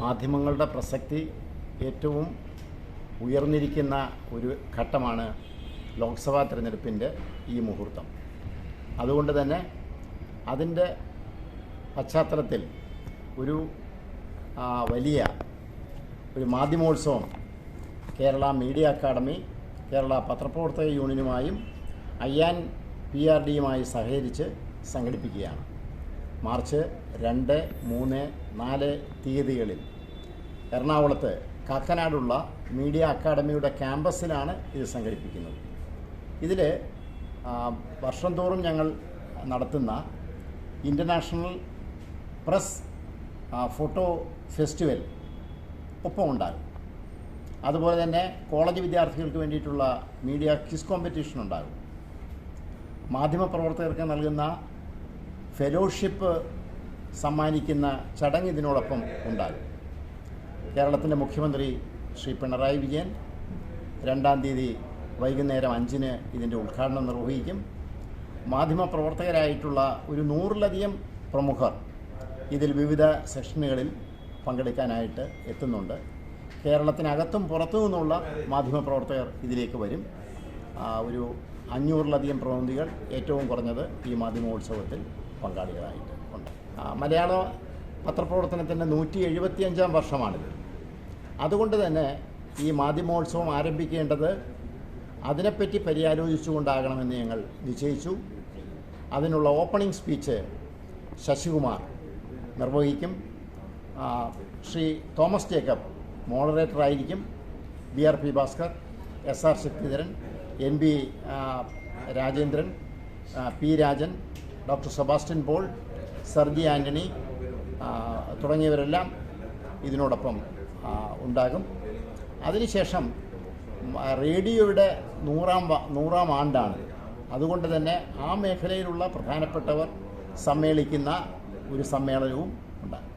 മാധ്യമങ്ങളുടെ പ്രസക്തി ഏറ്റവും ഉയർന്നിരിക്കുന്ന ഒരു ഘട്ടമാണ് ലോക്സഭാ തിരഞ്ഞെടുപ്പിന്റെ ഈ മുഹൂർത്തം. അതുകൊണ്ട് തന്നെ അതിന്റെ പശ്ചാത്തലത്തിൽ ഒരു വലിയ ഒരു മാധ്യമോത്സവം കേരള മീഡിയ അക്കാദമി കേരള പത്രപ്രവർത്തക യൂണിയനുമായും അയ്യാൻ പി ആർ ഡിയുമായി സഹകരിച്ച് സംഘടിപ്പിക്കുകയാണ്. മാർച്ച് രണ്ട് മൂന്ന് നാല് തീയതികളിൽ. എറണാകുളത്ത് കാക്കനാടുള്ള മീഡിയ അക്കാഡമിയുടെ ക്യാമ്പസിലാണ് ഇത് സംഘടിപ്പിക്കുന്നത്. ഇതിൽ വർഷം തോറും ഞങ്ങൾ നടത്തുന്ന ഇന്റർനാഷണൽ പ്രസ് ഫോട്ടോ ഫെസ്റ്റിവൽ ഒപ്പം ഉണ്ടാകും. അതുപോലെ തന്നെ കോളേജ് വിദ്യാർത്ഥികൾക്ക് വേണ്ടിയിട്ടുള്ള മീഡിയ ക്വിസ് കോമ്പറ്റീഷൻ ഉണ്ടാകും. മാധ്യമപ്രവർത്തകർക്ക് നൽകുന്ന ഫെലോഷിപ്പ് സമ്മാനിക്കുന്ന ചടങ്ങ് ഇതിനോടൊപ്പം ഉണ്ടാകും. കേരളത്തിന്റെ മുഖ്യമന്ത്രി ശ്രീ പിണറായി വിജയൻ രണ്ടാം തീയതി വൈകുന്നേരം അഞ്ചിന് ഇതിന്റെ ഉദ്ഘാടനം നിർവഹിക്കും. മാധ്യമപ്രവർത്തകരായിട്ടുള്ള ഒരു നൂറിലധികം പ്രമുഖർ ഇതിൽ വിവിധ സെഷനുകളിൽ പങ്കെടുക്കാനായിട്ട് എത്തുന്നുണ്ട്. കേരളത്തിനകത്തും പുറത്തു നിന്നുള്ള മാധ്യമപ്രവർത്തകർ ഇതിലേക്ക് വരും. ഒരു അഞ്ഞൂറിലധികം പ്രതിനിധികൾ ഏറ്റവും കുറഞ്ഞത് ഈ മാധ്യമോത്സവത്തിൽ പങ്കാളികളായിട്ട് ഉണ്ട്. മലയാള പത്രപ്രവർത്തനത്തിന്റെ നൂറ്റി എഴുപത്തിയഞ്ചാം വർഷമാണിത്. അതുകൊണ്ട് തന്നെ ഈ മാധ്യമോത്സവം ആരംഭിക്കേണ്ടത് അതിനെപ്പറ്റി പര്യാലോചിച്ചുകൊണ്ടാകണമെന്ന് ഞങ്ങൾ നിശ്ചയിച്ചു. അതിനുള്ള ഓപ്പണിംഗ് സ്പീച്ച് ശശികുമാർ നിർവഹിക്കും. ശ്രീ തോമസ് ജേക്കബ് മോഡറേറ്റർ ആയിരിക്കും B R P Bhaskar S R Sakthidharan N B Rajendran P Rajan doctor Sebastian Paul Sergi Antony തുടങ്ങിയവരെല്ലാം ഇതിനോടൊപ്പം ഉണ്ടാകും. അതിനുശേഷം റേഡിയോയുടെ നൂറാം നൂറാം ആണ്ടാണ്. അതുകൊണ്ട് തന്നെ ആ മേഖലയിലുള്ള പ്രധാനപ്പെട്ടവർ സമ്മേളിക്കുന്ന ഒരു സമ്മേളനവും ഉണ്ടാകും.